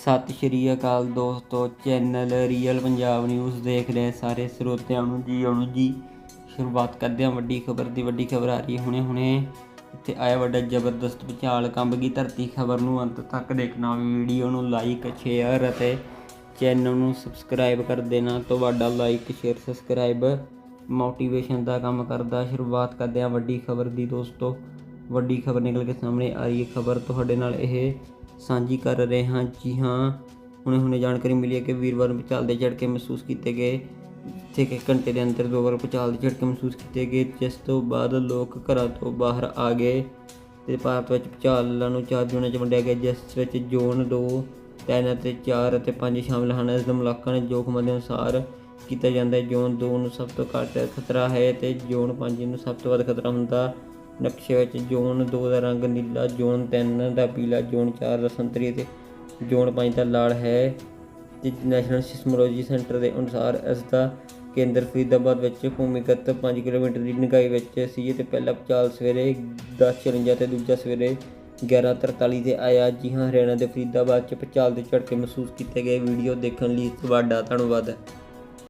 ਸਤਿ ਸ਼੍ਰੀ ਅਕਾਲ ਦੋਸਤੋ, channel real Punjab news ਦੇਖ ਰਹੇ ਸਾਰੇ ਸਰੋਤਿਆਂ ਨੂੰ ਜੀ ਆਉਣ ਜੀ। ਸ਼ੁਰੂਆਤ ਕਰਦੇ ਹਾਂ ਵੱਡੀ ਖਬਰ ਦੀ, ਵੱਡੀ ਖਬਰ ਆ ਰਹੀ ਹੈ ਹੁਣੇ ਹੁਣੇ। ਇੱਥੇ ਆਇਆ ਵੱਡਾ ਜ਼ਬਰਦਸਤ ਭੁਚਾਲ, ਕੰਬ ਗਈ ਧਰਤੀ ਖਬਰ ਨੂੰ, ਅੰਤ ਤੱਕ ਦੇਖਣਾ ਵੀਡੀਓ ਨੂੰ ਲਾਈਕ ਸ਼ੇਅਰ ਅਤੇ ਚੈਨਲ ਨੂੰ ਸਬਸਕ੍ਰਾਈਬ ਕਰ ਦੇਣਾ। ਤੁਹਾਡਾ ਲਾਈਕ ਸ਼ੇਅਰ ਸਬਸਕ੍ਰਾਈਬ ਮੋਟੀਵੇਸ਼ਨ ਦਾ ਕੰਮ ਕਰਦਾ। ਸ਼ੁਰੂਆਤ ਕਰਦੇ ਹਾਂ ਵੱਡੀ ਖਬਰ ਦੀ ਦੋਸਤੋ। ਵੱਡੀ ਖਬਰ ਨਿਕਲ ਕੇ ਸਾਹਮਣੇ ਆ ਰਹੀ ਹੈ ਖਬਰ। ਤੁਹਾਡੇ ਨਾਲ ਇਹ ਸਾਂਝੀ ਕਰ ਰਹੇ ਹਾਂ। ਜੀ ਹਾਂ ਹੁਣੇ ਹੁਣੇ ਜਾਣਕਾਰੀ ਮਿਲੀ ਹੈ ਕਿ ਵੀਰਵਾਰ ਨੂੰ ਭੁਚਾਲ ਦੇ ਝਟਕੇ ਮਹਿਸੂਸ ਕੀਤੇ ਗਏ। ਇੱਥੇ ਕਿ ਘੰਟੇ ਦੇ ਅੰਦਰ ਦੋ ਵਾਰ ਭੁਚਾਲ ਦੇ ਝਟਕੇ ਮਹਿਸੂਸ ਕੀਤੇ ਗਏ, ਜਿਸ ਤੋਂ ਬਾਅਦ ਲੋਕ ਘਰਾਂ ਤੋਂ ਬਾਹਰ ਆ ਗਏ ਤੇ ਭਾਰਤ ਵਿੱਚ ਭੁਚਾਲਾਂ ਨੂੰ ਚਾਰ ਜ਼ੋਨਾਂ 'ਚ ਵੰਡਿਆ ਗਿਆ, ਜਿਸ ਵਿੱਚ ਜ਼ੋਨ 2 ਤਿੰਨ ਅਤੇ 4 ਅਤੇ 5 ਸ਼ਾਮਲ ਹਨ। ਇਸ ਦੇ ਮੁਲਾਂਕਣ ਜੋਖਮਾਂ ਦੇ ਅਨੁਸਾਰ ਕੀਤਾ ਜਾਂਦਾ ਹੈ। ਜ਼ੋਨ 2 ਨੂੰ ਸਭ ਤੋਂ ਘੱਟ ਖਤਰਾ ਹੈ ਤੇ ਜ਼ੋਨ 5 ਨੂੰ ਸਭ ਤੋਂ ਵੱਧ ਖਤਰਾ ਹੁੰਦਾ ਨਕਸ਼ੇ ਵਿੱਚ ਜ਼ੋਨ 2 ਦਾ ਰੰਗ ਨੀਲਾ, ਜ਼ੋਨ 3 ਦਾ ਪੀਲਾ, ਜ਼ੋਨ 4 ਦਾ ਸੰਤਰੀ ਅਤੇ ਜ਼ੋਨ 5 ਦਾ ਲਾਲ ਹੈ। ਤੇ ਨੈਸ਼ਨਲ ਸਿਸਮੋਲੋਜੀ ਸੈਂਟਰ ਦੇ ਅਨੁਸਾਰ ਇਸ ਦਾ ਕੇਂਦਰ ਫਰੀਦਾਬਾਦ ਵਿੱਚ ਭੂਮੀਗਤ 5 ਕਿਲੋਮੀਟਰ ਦੀ ਡੂੰਘਾਈ ਵਿੱਚ ਸੀ ਤੇ ਪਹਿਲਾ ਭੂਚਾਲ ਸਵੇਰੇ 10:54 ਤੇ ਦੂਜਾ ਸਵੇਰੇ 11:43 ਤੇ ਆਇਆ। ਜੀ ਹਾਂ, ਹਰਿਆਣਾ ਦੇ ਫਰੀਦਾਬਾਦ ਚ ਭੂਚਾਲ ਦੇ ਝਟਕੇ ਮਹਿਸੂਸ ਕੀਤੇ ਗਏ। ਵੀਡੀਓ ਦੇਖਣ ਲਈ ਤੁਹਾਡਾ ਧੰਨਵਾਦ।